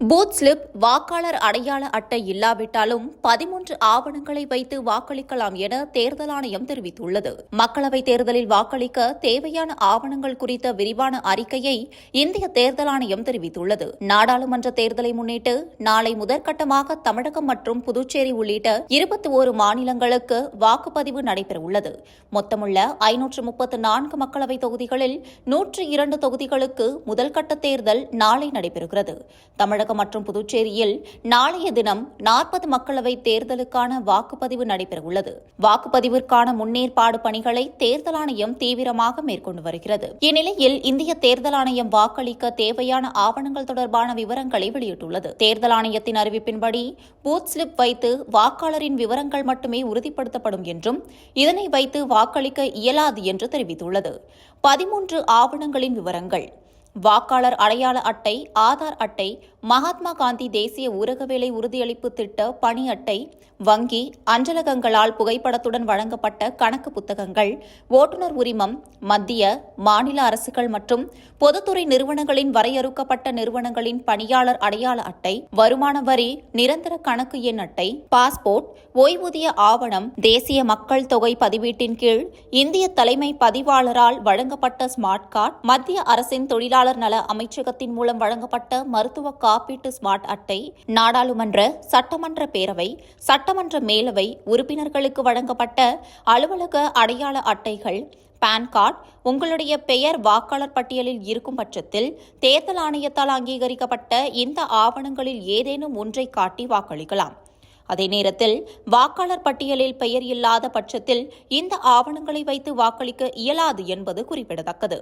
Booth slip வாக்காளர் அடையாள அட்டை இல்லாவிட்டாலும் பதிமூன்று ஆவணங்களை வைத்து வாக்களிக்கலாம் என தேர்தல் ஆணையம் தெரிவித்துள்ளது. மக்களவைத் தேர்தலில் வாக்களிக்க தேவையான ஆவணங்கள் குறித்த விரிவான அறிக்கையை இந்திய தேர்தல் ஆணையம் தெரிவித்துள்ளது. நாடாளுமன்ற தேர்தலை முன்னிட்டு நாளை முதற்கட்டமாக தமிழகம் மற்றும் புதுச்சேரி உள்ளிட்ட இருபத்தி ஓரு மாநிலங்களுக்கு வாக்குப்பதிவு நடைபெறவுள்ளது. மொத்தமுள்ள ஐநூற்று முப்பத்து நான்கு மக்களவைத் தொகுதிகளில் நூற்று இரண்டு தொகுதிகளுக்கு முதல்கட்ட தேர்தல் நாளை நடைபெறுகிறது. தமிழக தமிழகம் மற்றும் புதுச்சேரியில் நாளைய தினம் நாற்பது மக்களவை தேர்தலுக்கான வாக்குப்பதிவு நடைபெறவுள்ளது. வாக்குப்பதிவிற்கான முன்னேற்பாடு பணிகளை தேர்தல் ஆணையம் தீவிரமாக மேற்கொண்டு வருகிறது. இந்நிலையில் இந்திய தேர்தல் ஆணையம் வாக்களிக்க தேவையான ஆவணங்கள் தொடர்பான விவரங்களை வெளியிட்டுள்ளது. தேர்தல் ஆணையத்தின் அறிவிப்பின்படி பூத் ஸ்லிப் வைத்து வாக்காளரின் விவரங்கள் மட்டுமே உறுதிப்படுத்தப்படும் என்றும் இதனை வைத்து வாக்களிக்க இயலாது என்று தெரிவித்துள்ளது. பதிமூன்று ஆவணங்களின் விவரங்கள். வாக்காளர் அடையாள அட்டை ஆதார் அட்டை மகாத்மா காந்தி தேசிய ஊரக வேலை உறுதியளிப்பு திட்ட பணி அட்டை வங்கி அஞ்சலகங்களால் புகைப்படத்துடன் வழங்கப்பட்ட கணக்கு புத்தகங்கள் ஓட்டுநர் உரிமம் மத்திய மாநில அரசுகள் மற்றும் பொதுத்துறை நிறுவனங்களின் வரையறுக்கப்பட்ட நிறுவனங்களின் பணியாளர் அடையாள அட்டை வருமான வரி நிரந்தர கணக்கு எண் அட்டை பாஸ்போர்ட் ஓய்வூதிய ஆவணம் தேசிய மக்கள் தொகை பதிவீட்டின் கீழ் இந்திய தலைமை பதிவாளரால் வழங்கப்பட்ட ஸ்மார்ட் கார்டு மத்திய அரசின் தொழிலாளர் நல அமைச்சகத்தின் மூலம் வழங்கப்பட்ட மருத்துவ காப்பீட்டு ஸ்மார்ட் அட்டை நாடாளுமன்ற சட்டமன்ற பேரவை சட்டமன்ற மேலவை உறுப்பினர்களுக்கு வழங்கப்பட்ட அலுவலக அடையாள அட்டைகள் பான் கார்டு உங்களுடைய பெயர் வாக்காளர் பட்டியலில் இருக்கும் பட்சத்தில் தேர்தல் ஆணையத்தால் அங்கீகரிக்கப்பட்ட இந்த ஆவணங்களில் ஏதேனும் ஒன்றை காட்டி வாக்களிக்கலாம். அதே நேரத்தில் வாக்காளர் பட்டியலில் பெயர் இல்லாத பட்சத்தில் இந்த ஆவணங்களை வைத்து வாக்களிக்க இயலாது என்பது குறிப்பிடத்தக்கது.